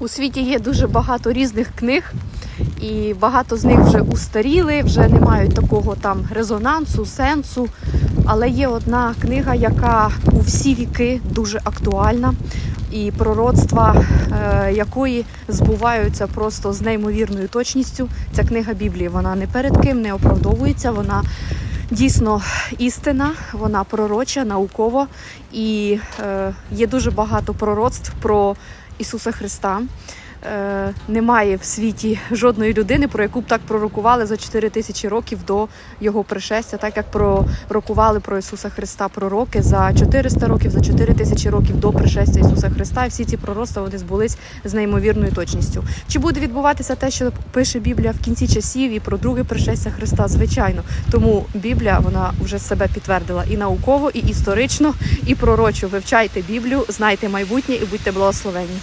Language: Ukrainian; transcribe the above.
У світі є дуже багато різних книг, і багато з них вже устаріли, вже не мають такого там резонансу, сенсу. Але є одна книга, яка у всі віки дуже актуальна, і пророцтва е, якої збуваються просто з неймовірною точністю. Ця книга Біблії. Вона не перед ким не оправдовується. Вона дійсно істина, вона пророча, наукова, і е, є дуже багато пророцтв про Ісуса Христа. Е, немає в світі жодної людини, про яку б так пророкували за 4 тисячі років до його пришестя, так як пророкували про Ісуса Христа пророки за 400 років, за 4 тисячі років до пришестя Ісуса Христа. І всі ці пророцтва вони збулись з неймовірною точністю. Чи буде відбуватися те, що пише Біблія в кінці часів і про друге пришестя Христа? Звичайно, тому Біблія вона вже себе підтвердила і науково, і історично, і пророчо. Вивчайте Біблію, знайте майбутнє і будьте благословені.